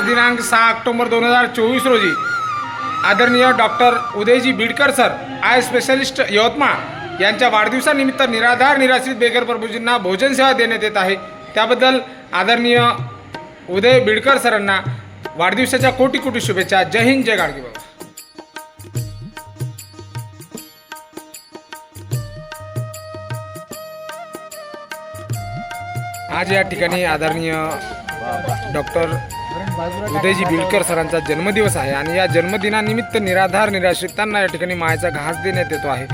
आज दिनांक सहा ऑक्टोबर दोन हजार चोवीस रोजी आदरणीय doctor Udayji Bidkar sir eye specialist Yavatmal यांच्या वाढदिवसानिमित्त निराधार निराश्रित बेघर प्रभूजींना भोजन सेवा देण्यात येत आहे. त्याबद्दल आदरणीय उदय बिडकर सरांना वाढदिवसाच्या कोटी कोटी शुभेच्छा. जय हिंद जय गाडगे बाबा. आज या ठिकाणी आदरणीय डॉक्टर उदयजी बिलकर सरांचा जन्मदिवस आहे आणि या जन्मदिनानिमित्त निराधार निराश्रितांना या ठिकाणी मायेचा घास देण्यात येतो आहे.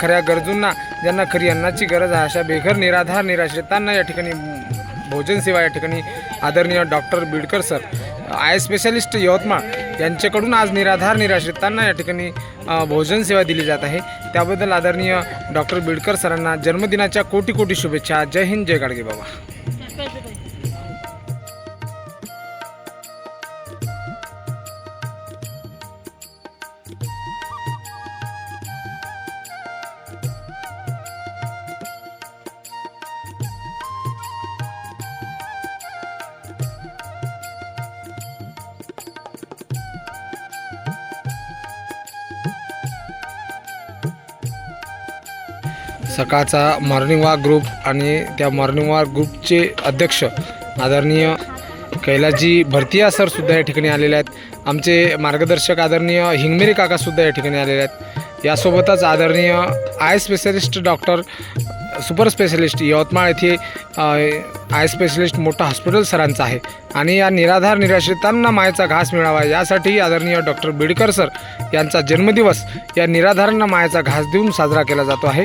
खऱ्या गरजूंना ज्यांना खरी अन्नाची गरज आहे अशा बेघर निराधार निराश्रितांना या ठिकाणी भोजन सेवा या ठिकाणी आदरणीय doctor Bidkar sir eye specialist Yavatmal यांच्याकडून आज निराधार निराश्रितांना या ठिकाणी भोजन सेवा दिली जात आहे. त्याबद्दल आदरणीय डॉक्टर बिडकर सरांना जन्मदिनाच्या कोटी कोटी शुभेच्छा. जय हिंद जय गाडगे बाबा. सकाळचा मॉर्निंग वॉक ग्रुप आणि त्या मॉर्निंग वॉक ग्रुपचे अध्यक्ष आदरणीय कैलाजी भरतिया सरसुद्धा या ठिकाणी आलेले आहेत. आमचे मार्गदर्शक आदरणीय हिंगमेरी काकासुद्धा या ठिकाणी आलेले आहेत. यासोबतच आदरणीय eye specialist doctor super specialist Yavatmal येथे आय स्पेशलिस्ट मोठं हॉस्पिटल सरांचं आहे. आणि या निराधार निराश्रितांना मायेचा घास मिळावा यासाठी आदरणीय डॉक्टर बिडकर सर यांचा जन्मदिवस या निराधारांना मायेचा घास देऊन साजरा केला जातो आहे.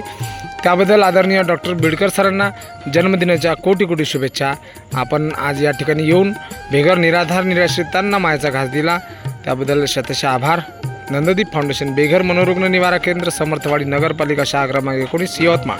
त्याबद्दल आदरणीय डॉक्टर बिडकर सरांना जन्मदिनाच्या कोटी कोटी शुभेच्छा. आपण आज या ठिकाणी येऊन बेघर निराधार निराश्रितांना मायाचा घास दिला. त्याबद्दल शतशः आभार. नंददीप फाउंडेशन बेघर मनोरुग्ण निवारा केंद्र समर्थवाडी नगरपालिका शाळा क्रमांक एकोणीस यवतमाळ.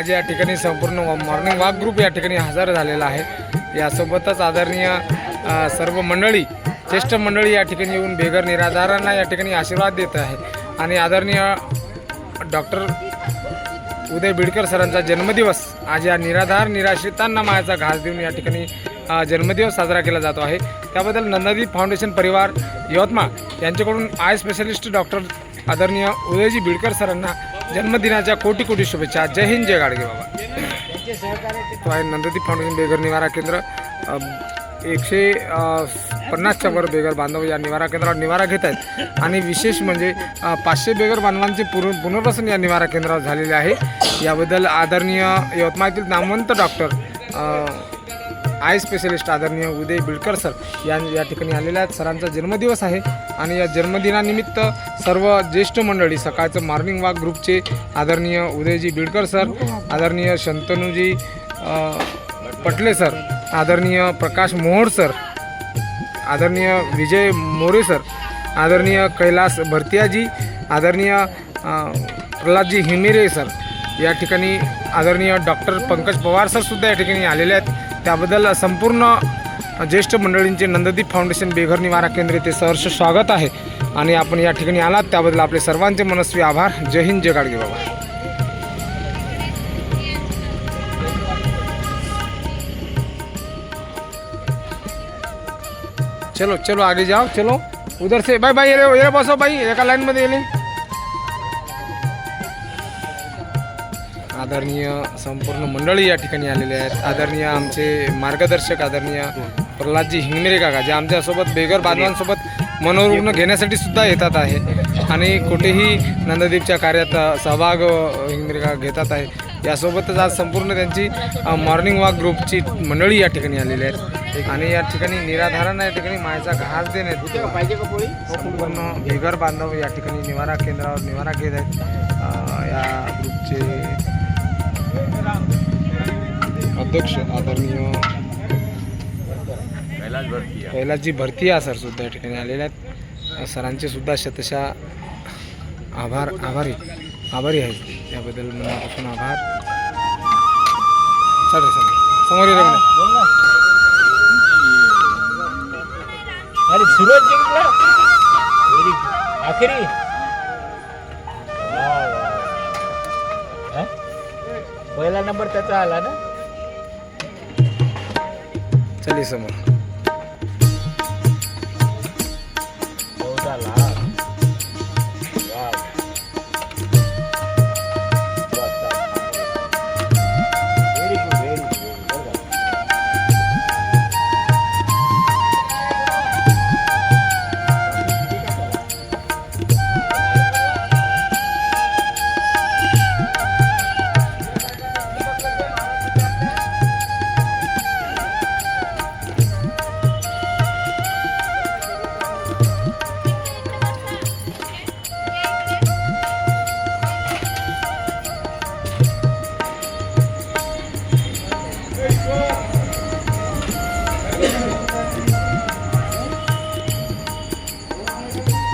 आज या ठिकाणी संपूर्ण मॉर्निंग वॉक ग्रुप या ठिकाणी हजर झालेला आहे. यासोबतच आदरणीय सर्व मंडळी ज्येष्ठ मंडळी या ठिकाणी येऊन बेघर निराधारांना या ठिकाणी आशीर्वाद देत आहे. आणि आदरणीय डॉक्टर उदय बिडकर सरांचा जन्मदिवस आज या निराधार निराश्रितांना मायाचा घास देऊन या ठिकाणी जन्मदिवस साजरा केला जातो आहे. त्याबद्दल नंदादीप फाउंडेशन परिवार यवतमाळ यांच्याकडून आय स्पेशलिस्ट डॉक्टर आदरणीय उदयजी बिडकर सरांना जन्मदिनाच्या कोटी कोटी शुभेच्छा. जय हिंद जय गाडगे बाबा. तो आहे नंदती फाउंडेशन बेघर निवारा केंद्र. एकशे पन्नासच्या वर बेघर बांधव या निवारा केंद्रावर निवारा घेत आहेत. आणि विशेष म्हणजे पाचशे बेघर बांधवांचे पुर पुनर्वसन या निवारा केंद्रावर झालेले आहे. याबद्दल आदरणीय यवतमाळतील नामवंत डॉक्टर आय स्पेशलिस्ट आदरणीय उदय बिडकर सर या या ठिकाणी आलेल्या आहेत. सरांचा जन्मदिवस आहे आणि या जन्मदिनानिमित्त सर्व ज्येष्ठ मंडळी सकाळचं मॉर्निंग वॉक ग्रुपचे आदरणीय उदयजी बिडकर सर आदरणीय शंतनूजी पटले सर आदरणीय प्रकाश मोहोड सर आदरणीय विजय मोरे सर आदरणीय कैलास भरतियाजी आदरणीय प्रल्हादजी हिमेरे सर या ठिकाणी आदरणीय डॉक्टर पंकज पवार सर सुद्धा या ठिकाणी आलेले आहेत. त्याबद्दल संपूर्ण ज्येष्ठ मंडळींचे नंददीप फाउंडेशन बेघर निवारा केंद्र येथे सहर्ष स्वागत आहे. आणि आपण या ठिकाणी आलात त्याबद्दल आपले सर्वांचे मनस्वी आभार. जय हिंद जय गाडगे बाबा. चलो चलो आगे जाओ चलो. उधर से बाय बाय ये रे ये बसो बाई एका लाईनमध्ये येले आदरणीय संपूर्ण मंडळी या ठिकाणी आलेले आहेत. आदरणीय आमचे मार्गदर्शक आदरणीय प्रल्हादजी हिंगमिरे काका जे आमच्यासोबत बेघर बांधवांसोबत मनोरुग्ण घेण्यासाठी सुद्धा येतात आहे. आणि कुठेही नंददीपच्या कार्यात सहभाग अ, हिंगमिरे काका घेतात आहे. यासोबतच आज संपूर्ण त्यांची मॉर्निंग वॉक ग्रुपची मंडळी या ठिकाणी आलेली आहेत. आणि या ठिकाणी निराधारण या ठिकाणी मायचा घास देण्यात संपूर्ण बेघर बांधव या ठिकाणी निवारा केंद्रावर निवारा घेत आहेत. या ग्रुपचे अध्यक्ष आदरणीय पहिला जी भरती आहे सर सुद्धा या ठिकाणी आलेल्या आहेत. सरांचे सुद्धा शतशा आभार आभारी आभारी आहेत. याबद्दल मनापासून आभार. चल रे समोर. समोर ये रे म्हणे. बोल ना. अरे सुरत जिंकला आखरी. हा? पहिला नंबर त्याचा आला ना? चल ये समोर चौदा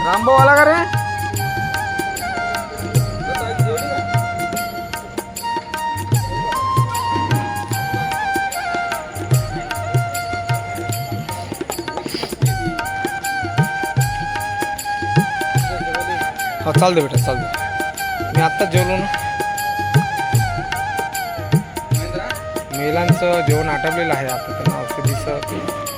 रामभाऊ आला का रे? हो चाल दे बेटा चाल दे मी आत्ताच जेवलो ना. महिलांचं जेवण आटपलेलं आहे आता त्यांना औषधीचं.